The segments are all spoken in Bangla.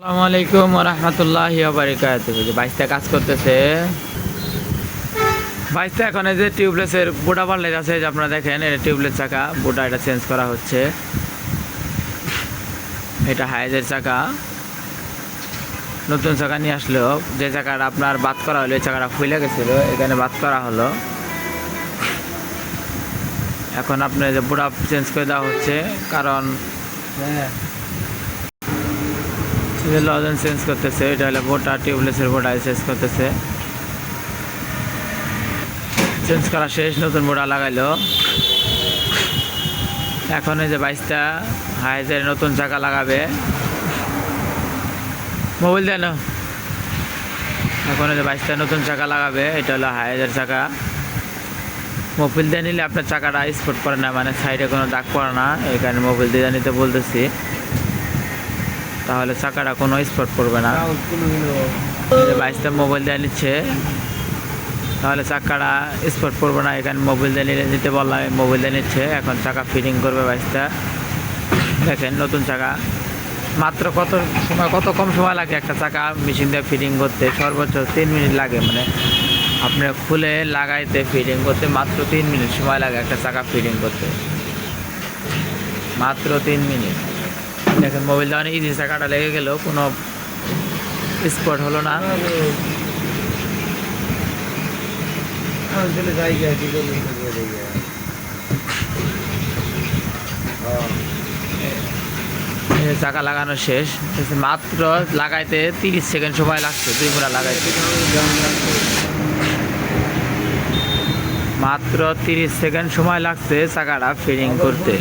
আসসালামু আলাইকুম রহমতুল্লাহ বারিকাত বাইশটা কাজ করতেছে। বাইশটা এখন যে টিউবলেসের বোটা পাল্টে আছে যে আপনারা দেখেন এটা টিউবলেস চাকা বোটা এটা চেঞ্জ করা হচ্ছে। এটা হাইজের চাকা। নতুন চাকা নিয়ে আসলো। যে চাকাটা আপনার বাদ করা হলো, এই চাকাটা খুলে গেছিল, এখানে বাদ করা হলো। এখন আপনার যে বোটা চেঞ্জ করে দেওয়া হচ্ছে, কারণ হ্যাঁ লজেন চেঞ্জ করতেছে, এটা হলো বোটা টিউবলেসের বোটা চেঞ্জ করতেছে। চেঞ্জ করা শেষ, নতুন বোটা লাগাইলো। এখন এই যে বাইশটা হাইজের নতুন চাকা লাগাবে। মোবাইল দেন। এখন এই যে বাইশটা নতুন চাকা লাগাবে, এটা হলো হাইজের চাকা। মোবিল দিয়ে নিলে আপনার চাকাটা স্পট করে না মানে সাইডে কোনো দাগ পড়ে না, এই কারণে মোবিল দিয়ে নিতে বলতেছি। তাহলে চাকাটা কোনো স্পট পড়বে না। বাইশটা মোবাইল দিয়ে নিচ্ছে, তাহলে চাকাটা স্পট পড়বে না, এখানে মোবাইল দিয়ে নিলে নিতে বললাম মোবাইল দিয়ে নিচ্ছে, এখন চাকা ফিটিং করবে বাইশটা দেখেন নতুন চাকা। মাত্র কত সময়, কত কম সময় লাগে একটা চাকা মেশিন দিয়ে ফিটিং করতে? সর্বোচ্চ তিন মিনিট লাগে মানে আপনি খুলে লাগাইতে ফিটিং করতে মাত্র তিন মিনিট সময় লাগে একটা চাকা ফিটিং করতে। মাত্র তিন মিনিট। দেখেন মোবাইল দেওয়া ইজি চাকাটা লেগে গেল কোনো স্পট হলো না। চাকা লাগানো শেষ। মাত্র লাগাইতে তিরিশ সেকেন্ড সময় লাগছে, দুই ঘোড়া লাগাইতে। মাত্র তিরিশ সেকেন্ড সময় লাগছে চাকাটা ফিটিং করতে।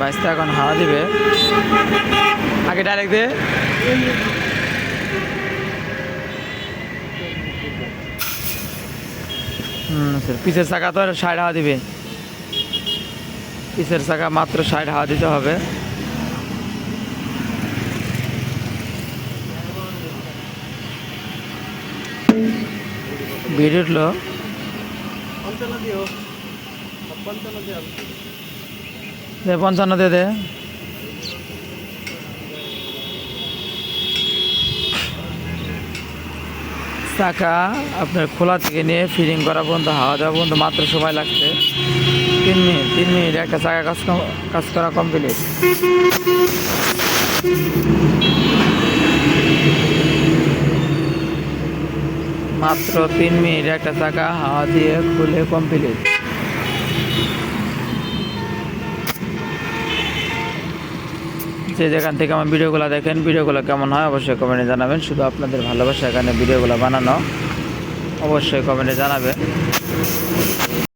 বাইশটা এখন হাওয়া দিবে। আগে ডাইরেক্ট দে। হুম পিছের চাকা তো ষাট হাওয়া দিবে। পিসের চাকা মাত্র ষাট হাওয়া দিতে হবে। ভিড় উঠল। দে, পঞ্চান্ন দে দে। চাকা আপনার খোলা থেকে নিয়ে ফিটিং করা পর্যন্ত হাওয়া দেওয়া পর্যন্ত মাত্র সময় লাগছে। তিন মিনিট তিন মিনিট, একটা চাকা কাজ কাজ করা কমপ্লিট মাত্র তিন মিনিট, একটা চাকা হাওয়া দিয়ে খুলে কমপ্লিট যে যেখান থেকে আমার ভিডিওগুলো দেখেন, ভিডিওগুলো কেমন হয় অবশ্যই কমেন্টে জানাবেন। শুধু আপনাদের ভালোবাসা এখানে ভিডিওগুলো বানানো, অবশ্যই কমেন্টে জানাবেন।